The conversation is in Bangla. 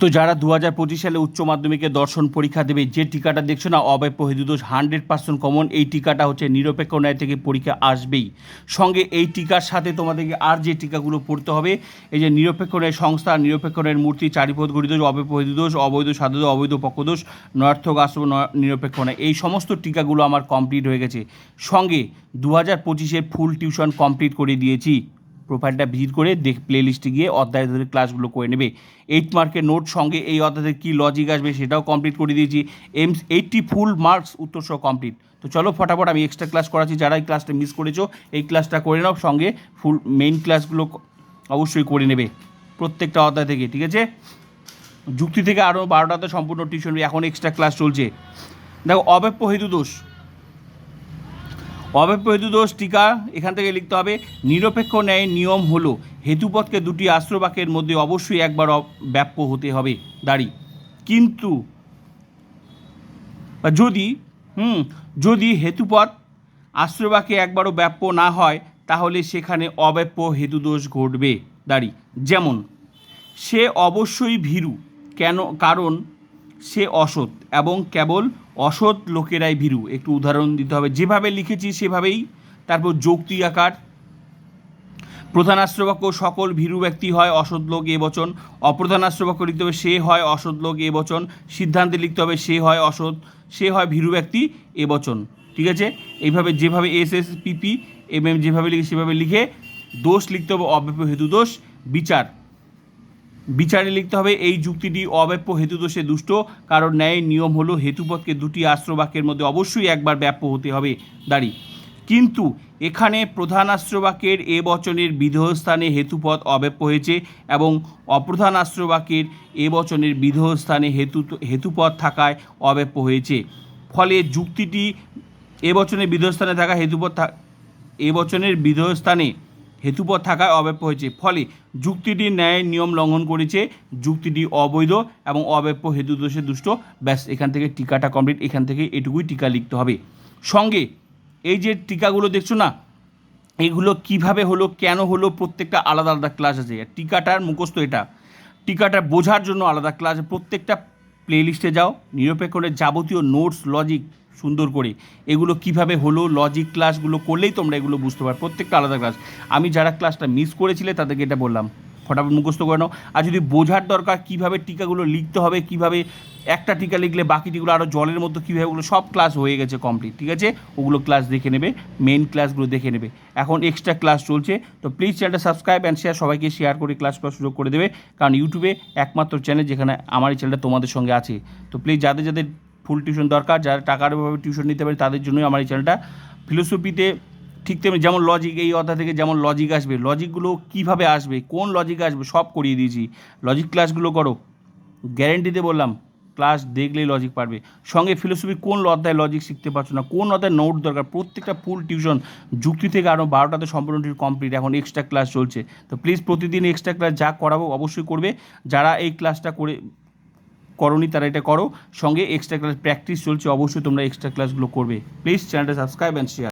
তো যারা দু হাজার পঁচিশ সালে উচ্চ মাধ্যমিকে দর্শন পরীক্ষা দেবে, যে টিকাটা দেখছ না অব্যয় প্রহিদোষ হান্ড্রেড পার্সেন্ট কমন এই টিকাটা হচ্ছে নিরপেক্ষ ন্যায় থেকে পরীক্ষা আসবেই। সঙ্গে এই টিকার সাথে তোমাদেরকে আর যে টিকাগুলো পড়তে হবে, এই যে নিরপেক্ষ ন্যায় সংস্থা, নিরপেক্ষ ন্যায়ের মূর্তি, চারিপদ গরিদোষ অব্যয় প্রহিদোষ অবৈধ সাধুদোষ অবৈধ পক্ষদোষ নয়ার্থক আশ্রম নিরপেক্ষ ন্যায়। এই সমস্ত টিকাগুলো আমার কমপ্লিট হয়ে গেছে। সঙ্গে দু হাজার পঁচিশের ফুল টিউশন কমপ্লিট করে দিয়েছি। প্রোফাইলটা ভিজিট করে দেখ প্লে লিস্টে গিয়ে অধ্যায় ক্লাসগুলো করে নেবে। এইট মার্কের নোট সঙ্গে এই অধ্যায়ের কী লজিক আসবে সেটাও কমপ্লিট করে দিয়েছি। এমস এইটটি ফুল মার্কস উত্তর সহ কমপ্লিট তো চলো ফটাফট আমি এক্সট্রা ক্লাস করাচ্ছি, যারা এই ক্লাসটা মিস করেছ, এই ক্লাসটা করে নাও, সঙ্গে ফুল মেইন ক্লাসগুলো অবশ্যই করে নেবে প্রত্যেকটা অধ্যায় থেকে, ঠিক আছে? যুক্তি থেকে আরও বারোটাতে সম্পূর্ণ টিউশন এখন এক্সট্রা ক্লাস চলছে। দেখো অব্যপ্য হেতু দোষ। অব্যপ্রহেতু দোষ টিকা এখান থেকে লিখতে হবে, নিরপেক্ষ ন্যায় নিয়ম হলো, হেতুপথকে দুটি আশ্রবাক্যের মধ্যে অবশ্যই একবার ব্যাপ্য হতে হবে, দাঁড়ি। কিন্তু যদি, হুম, যদি হেতুপথ আশ্রয়বাক্যে একবারও ব্যাপ্য না হয়, তাহলে সেখানে অব্যাপ্য হেতুদোষ ঘটবে, দাঁড়ি। যেমন, সে অবশ্যই ভীরু, কেন, কারণ সে অসৎ এবং কেবল অসৎ লোকেরাই ভীরু। একটু উদাহরণ দিতে হবে। যেভাবে লিখেছি, সেভাবেই তারপর যৌক্তি আকার। প্রধান আশ্রবাক্য সকল ভীরু ব্যক্তি হয় অসৎ লোক এ বচন। অপ্রধান আশ্রবাক্য লিখতে হবে, সে হয় অসৎ লোক এ বচন। সিদ্ধান্তে লিখতে হবে, সে হয় অসৎ, সে হয় ভীরু ব্যক্তি এ বচন। ঠিক আছে? এইভাবে যেভাবে S S PP M M যেভাবে লিখে, সেভাবে লিখে দোষ লিখতে হবে অব্যাপ্য হেতু দোষ, বিচার। বিচারে লিখতে হবে, এই যুক্তিটি অব্যাপ্য হেতুদোষে দুষ্ট। কারণ ন্যায়ের নিয়ম হলো হেতুপথকে দুটি আশ্রবাক্যের মধ্যে অবশ্যই একবার ব্যাপ্য হতে হবে। দাঁড়ি। কিন্তু এখানে প্রধান আশ্রবাক্যের এ বচনের বিধেয়স্থানে হেতুপথ অব্যাপ্য হয়েছে এবং অপ্রধান আশ্রবাক্যের এ বচনের বিধেয়স্থানে হেতু, হেতুপথ থাকায় অব্যাপ্য হয়েছে। ফলে যুক্তিটি এ বচনের বিধেয়স্থানে থাকা, হেতুপথ এ বচনের বিধেয়স্থানে হেতুপথ থাকায় অব্যাপ্য হয়েছে। ফলে যুক্তিটি ন্যায় নিয়ম লঙ্ঘন করেছে, যুক্তিটি অবৈধ এবং অব্যাপ্য হেতুদোষে দুষ্ট। ব্যাস, এখান থেকে টিকাটা কমপ্লিট এখান থেকে এটুকুই টিকা লিখতে হবে। সঙ্গে, এই যে টিকাগুলো দেখছ না, এগুলো কীভাবে হলো, কেন হলো, প্রত্যেকটা আলাদা আলাদা ক্লাস আছে। টিকাটার মুখস্থ এটা। টিকাটা বোঝার জন্য আলাদা ক্লাস প্রত্যেকটা প্লে লিস্টে যাও। নিরপেক্ষণের যাবতীয় নোটস লজিক সুন্দর করে। এগুলো কীভাবে হলো লজিক ক্লাসগুলো করলেই তোমরা এগুলো বুঝতে পারো। প্রত্যেকটা আলাদা ক্লাস আমি যারা ক্লাসটা মিস করেছিলে তাদেরকে এটা বললাম। ফটাফট মুখস্থ করে নাও। আর যদি বোঝার দরকার, কীভাবে টিকাগুলো লিখতে হবে, কীভাবে একটা টিকা লিখলে বাকি টিকাগুলো আরও জলের মধ্যে কীভাবে ওগুলো সব ক্লাস হয়ে গেছে কমপ্লিট ঠিক আছে? ওগুলো ক্লাস দেখে নেবে মেন ক্লাসগুলো দেখে নেবে। এখন এক্সট্রা ক্লাস চলছে। তো প্লিজ চ্যানেলটা সাবস্ক্রাইব অ্যান্ড শেয়ার সবাইকে শেয়ার করে ক্লাস করার সুযোগ করে দেবে। কারণ ইউটিউবে একমাত্র চ্যানেল যেখানে আমার এই চ্যানেলটা তোমাদের সঙ্গে আছে। তো প্লিজ যাদের যাদের ফুল টিউশন দরকার, যারা টাকার অভাবে টিউশন নিতে পারে তাদের জন্যই আমার এই চ্যানেলটা ফিলোসফিতে ঠিক তেমনি যেমন লজিক এই অধ্যায় থেকে যেমন লজিক আসবে লজিকগুলো কীভাবে আসবে, কোন লজিক আসবে, সব করিয়ে দিয়েছি। লজিক ক্লাসগুলো করো। গ্যারেন্টিতে বললাম ক্লাস দেখলেই লজিক পারবে। সঙ্গে ফিলোসফি কোন অধ্যায় লজিক শিখতে পারছ না, কোন অধ্যায় নোট দরকার, প্রত্যেকটা ফুল টিউশন যুক্তি থেকে আরও বারোটাতে সম্পূর্ণ কমপ্লিট এখন এক্সট্রা ক্লাস চলছে। তো প্লিজ প্রতিদিন এক্সট্রা ক্লাস যা করাবো অবশ্যই করবে। যারা এই ক্লাসটা করে করনি, তারা এটা করো। সঙ্গে এক্সট্রা ক্লাস প্র্যাকটিস চলছে, অবশ্যই তোমরা এক্সট্রা ক্লাসগুলো করবে। প্লিজ চ্যানেলটা সাবস্ক্রাইব অ্যান্ড শেয়ার